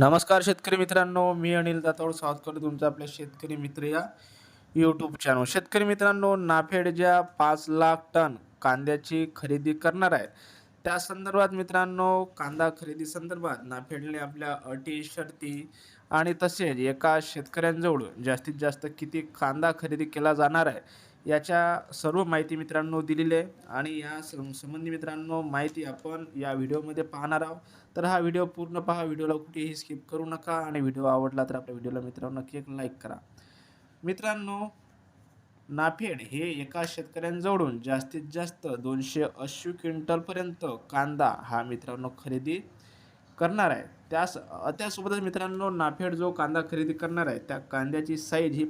नमस्कार शेतकरी मित्रांनो मी अनिल दातोड स्वागत करतो तुमचं आपल्या शेतकरी मित्र या यूट्यूब चॅनल शेतकरी मित्रांनो नाफेड ज्या पाच लाख टन कांद्याची खरेदी करणार आहे त्या संदर्भात मित्रांनो कांदा खरेदी संदर्भात नाफेडने आपल्या अटी शर्ती आणि तसेच एका शेतकऱ्यांजवळ जास्तीत जास्त किती कांदा खरेदी केला जाणार आहे याच्या सर्व माहिती मित्रांनो दिलेली आहे आणि या सं- संबंधी मित्रांनो माहिती आपण या व्हिडिओमध्ये पाहणार आहोत. तर हा व्हिडिओ पूर्ण पहा व्हिडिओला कुठेही स्किप करू नका आणि व्हिडिओ आवडला तर आपल्या व्हिडिओला मित्रांनो नक्की एक लाईक करा. मित्रांनो नाफेड हे एका शेतकऱ्यांजवळून जास्तीत जास्त दोनशे अस्सी क्विंटलपर्यंत कांदा हा मित्रांनो खरेदी करणार आहे. त्यास त्यासोबतच मित्रांनो नाफेड जो कांदा खरेदी करणार आहे त्या कांद्याची साईज ही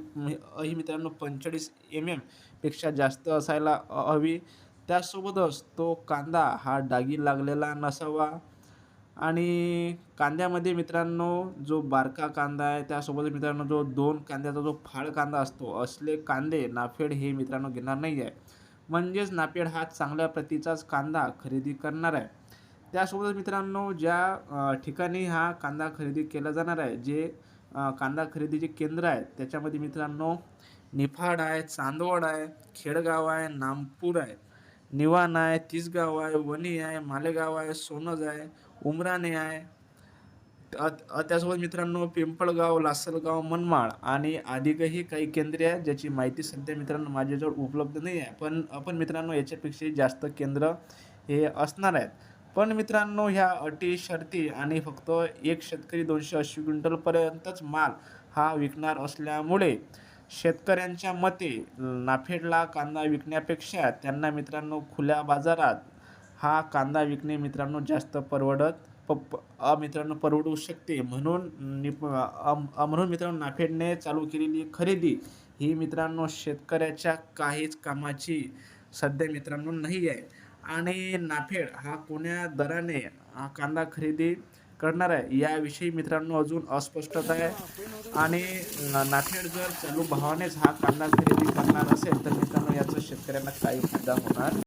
ही मित्रांनो पंचेचाळीस एम एमपेक्षा जास्त असायला हवी. त्यासोबतच तो कांदा हा डागी लागलेला नसावा. आणि कांद्यामध्ये मित्रांनो जो बारका कांदा आहे त्यासोबत मित्रांनो जो दोन कांद्याचा जो फाळ कांदा असतो असले कांदे नाफेड हे मित्रांनो घेणार नाही आहे म्हणजेच नाफेड हा चांगल्या प्रतीचाच कांदा खरेदी करणार आहे. त्यासोबत मित्रांनो ज्या ठिकाणी हा कांदा खरेदी केला जाणार आहे जे कांदा खरेदीचे केंद्र आहे त्याच्यामध्ये मित्रांनो निफाड आहे चांदवड आहे खेडगाव आहे नामपूर आहे निवाण आहे तिसगाव आहे वणी आहे मालेगाव आहे सोनज आहे उमराणे आहे. त्यासोबत मित्रांनो पिंपळगाव लासलगाव मनमाळ आणि अधिकही काही केंद्रे आहेत ज्याची माहिती सध्या मित्रांनो माझ्याजवळ उपलब्ध नाही आहे. पण आपण मित्रांनो याच्यापेक्षाही जास्त केंद्र हे असणार आहेत. पण मित्रांनो ह्या अटी शर्ती आणि फक्त एक शेतकरी दोनशे ऐंशी क्विंटलपर्यंतच माल हा विकणार असल्यामुळे शेतकऱ्यांच्या मते नाफेडला कांदा विकण्यापेक्षा त्यांना मित्रांनो खुल्या बाजारात हा कांदा विकणे मित्रांनो जास्त परवडत प अ मित्रांनो परवडू शकते. म्हणून निप अम- म्हणून मित्रांनो नाफेडने चालू केलेली खरेदी ही मित्रांनो शेतकऱ्याच्या काहीच कामाची सध्या मित्रांनो नाही आहे. आणि नाफेड हा कोण्या दराने हा कांदा खरेदी करणार आहे याविषयी मित्रांनो अजून अस्पष्टता आहे. आणि नाफेड जर चालू भावानेच हा कांदा खरेदी करणार असेल तर मित्रांनो याचा शेतकऱ्यांना काही फायदा होणार